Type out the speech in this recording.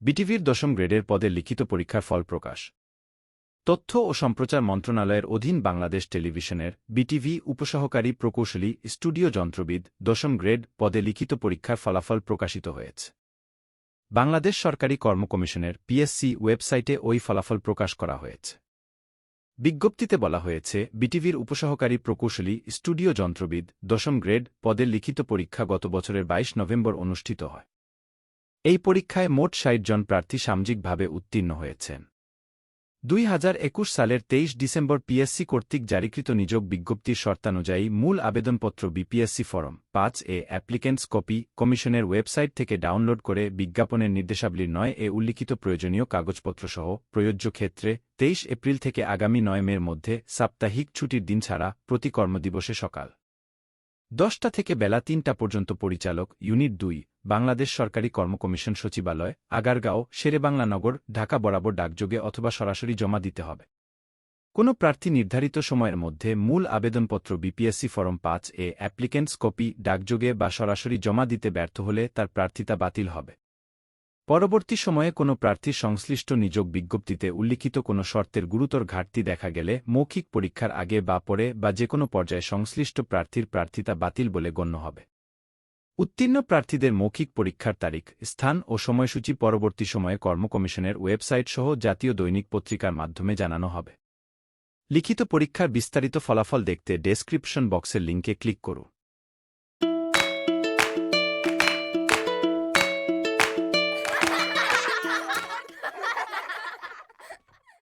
বিটিভির দশম গ্রেডের পদে লিখিত পরীক্ষার ফল প্রকাশ। তথ্য ও সম্প্রচার মন্ত্রণালয়ের অধীন বাংলাদেশ টেলিভিশনের বিটিভি উপসহকারী প্রকৌশলী স্টুডিও যন্ত্রবিদ দশম গ্রেড পদে লিখিত পরীক্ষার ফলাফল প্রকাশিত হয়েছে। বাংলাদেশ সরকারি কর্ম কমিশনের পিএসসি ওয়েবসাইটে ওই ফলাফল প্রকাশ করা হয়েছে। বিজ্ঞপ্তিতে বলা হয়েছে, বিটিভির উপসহকারী প্রকৌশলী স্টুডিও যন্ত্রবিদ দশম গ্রেড পদের লিখিত পরীক্ষা গত বছরের ২২ নভেম্বর অনুষ্ঠিত হয়। এই পরীক্ষায় মোট ষাট জন প্রার্থী সামাজিকভাবে উত্তীর্ণ হয়েছেন। দুই হাজার একুশ সালের তেইশ ডিসেম্বর পিএসসি কর্তৃক জারিকৃত নিযোগ বিজ্ঞপ্তির শর্তানুযায়ী মূল আবেদনপত্র বিপিএসসি ফরম পাঁচ এ অ্যাপ্লিকেন্টস কপি কমিশনের ওয়েবসাইট থেকে ডাউনলোড করে বিজ্ঞাপনের নির্দেশাবলীর নয় এ উল্লিখিত প্রয়োজনীয় কাগজপত্রসহ প্রযোজ্য ক্ষেত্রে তেইশ এপ্রিল থেকে আগামী নয় মের মধ্যে সাপ্তাহিক ছুটির দিন ছাড়া প্রতি কর্মদিবসে সকাল। দশটা থেকে বেলা তিনটা পর্যন্ত পরিচালক ইউনিট দুই, বাংলাদেশ সরকারি কর্মকমিশন সচিবালয়, আগারগাঁও শেরেবাংলানগর ঢাকা বরাবর ডাকযোগে অথবা সরাসরি জমা দিতে হবে। কোনো প্রার্থী নির্ধারিত সময়ের মধ্যে মূল আবেদনপত্র বিপিএসসি ফরম পাঁচ এ অ্যাপ্লিকেন্টস কপি, ডাকযোগে বা সরাসরি জমা দিতে ব্যর্থ হলে তার প্রার্থিতা বাতিল হবে। পরবর্তী সময়ে কোনো প্রার্থীর সংশ্লিষ্ট নিযোগ বিজ্ঞপ্তিতে উল্লিখিত কোনো শর্তের গুরুতর ঘাটতি দেখা গেলে মৌখিক পরীক্ষার আগে বা পরে বা যে কোনো পর্যায়ে সংশ্লিষ্ট প্রার্থীর প্রার্থিতা বাতিল বলে গণ্য হবে। উত্তীর্ণ প্রার্থীদের মৌখিক পরীক্ষার তারিখ, স্থান ও সময়সূচি পরবর্তী সময়ে কর্মকমিশনের ওয়েবসাইট সহ জাতীয় দৈনিক পত্রিকার মাধ্যমে জানানো হবে। লিখিত পরীক্ষার বিস্তারিত ফলাফল দেখতে ডেসক্রিপশন বক্সের লিঙ্কে ক্লিক করুন।